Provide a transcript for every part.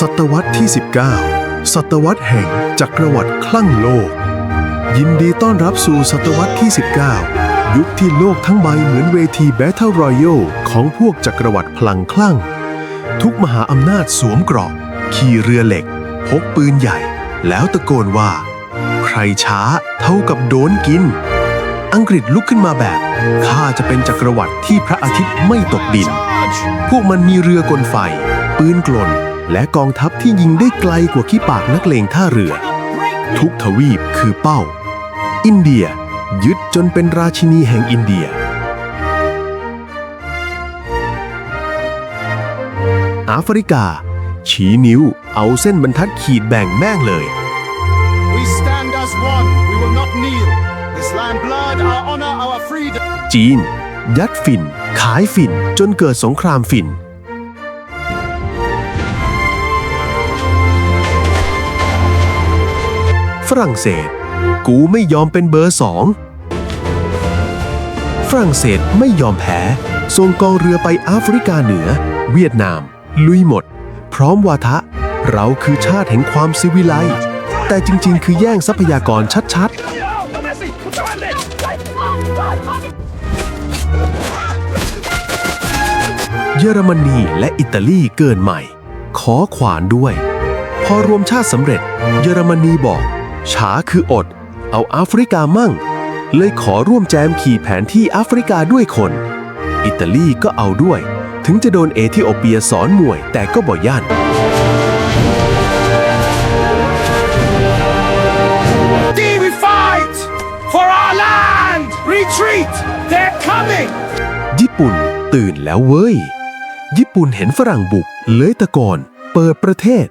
ศตวรรษที่ 19 ศตวรรษแห่งจักรวรรดิคลั่งโลก ยินดีต้อนรับสู่ศตวรรษที่ 19 ยุคที่โลกทั้งใบเหมือนเวทีแบทเทิลรอยัลของพวกจักรวรรดิพลังคลั่ง ทุกมหาอำนาจสวมเกราะ ขี่เรือเหล็ก พกปืนใหญ่ แล้วตะโกนว่า ใครช้าเท่ากับโดนกิน อังกฤษลุกขึ้นมาแบบ ข้าจะเป็นจักรวรรดิที่พระอาทิตย์ไม่ตกดิน พวกมันมีเรือกลไฟ ปืนกลน และกองทัพที่ยิงได้ไกลกว่าขี้ปากนักเลงท่าเรือ ทุกทวีปคือเป้า อินเดียยึดจนเป็นราชินีแห่งอินเดียแอฟริกา ชี้นิ้วเอาเส้นบรรทัดขีดแบ่งแม่งเลย We stand as one. We will not kneel. This land blood, our honor, our freedom. จีน ยัดฝิ่น ขายฝิ่นจนเกิดสงครามฝิ่น รั่งเศส กูไม่ยอมเป็นเบอร์สอง ฝรั่งเศสไม่ยอมแพ้ส่งกองเรือไปแอฟริกาเหนือ เวียดนาม ลุยหมด พร้อมวาทะ เราคือชาติแห่งความซิวิไลแต่จริง ๆ คือแย่งทรัพยากรชัด ๆ เยอรมนีและอิตาลีเกินใหม่ ขอขวานด้วย พอรวมชาติสำเร็จ เยอรมนีบอก ช้าคืออด เอาแอฟริกามั่ง เลยขอร่วมแจมขี่แผนที่แอฟริกาด้วยคน อิตาลีก็เอาด้วย ถึงจะโดนเอธิโอเปียสอนมวยแต่ก็บ่ย่าน We fight for our land. Retreat. They're coming. ญี่ปุ่นตื่นแล้วเว้ย ญี่ปุ่นเห็นฝรั่งบุกเลยตะโกนเปิดประเทศ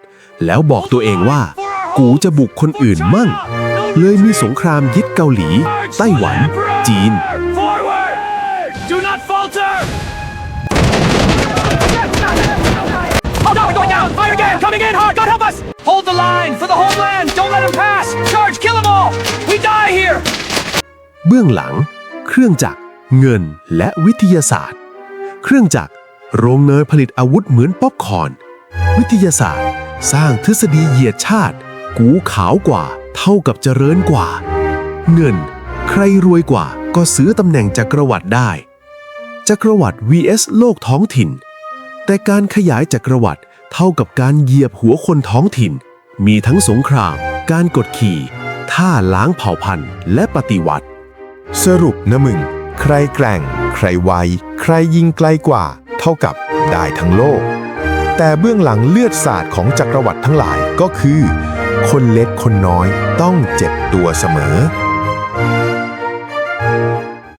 แล้วบอกตัวเองว่า กูจะบุกคนอื่นมั่ง เลยมีสงครามยึดเกาหลี ไต้หวัน จีน Forward. Do not falter. Oh no, we're going down! Fire again! Coming in hard! God help us! Hold the line for the homeland! Don't let them pass! Charge! Kill them all! We die here! เบื้องหลัง เครื่องจักร เงิน และวิทยาศาสตร์ เครื่องจักร โรงเนยผลิตอาวุธเหมือนป๊อปคอร์น วิทยาศาสตร์ สร้างทฤษฎีเหยียดชาติ กูขาวกว่า เท่ากับเจริญกว่า เงิน ใครรวยกว่าก็ซื้อตำแหน่งจักรวรรดิได้ จักรวรรดิ vs โลกท้องถิ่น แต่การขยายจักรวรรดิเท่ากับการเหยียบหัวคนท้องถิ่น มีทั้งสงคราม การกดขี่ท่าล้างเผ่าพันธุ์และปฏิวัติ สรุปนะมึง ใครแกร่ง ใครไว ใครยิงไกลกว่า เท่ากับได้ทั้งโลก แต่เบื้องหลังเลือดสาดของจักรวรรดิทั้งหลายก็คือ คนเล็กคนน้อยต้องเจ็บตัวเสมอ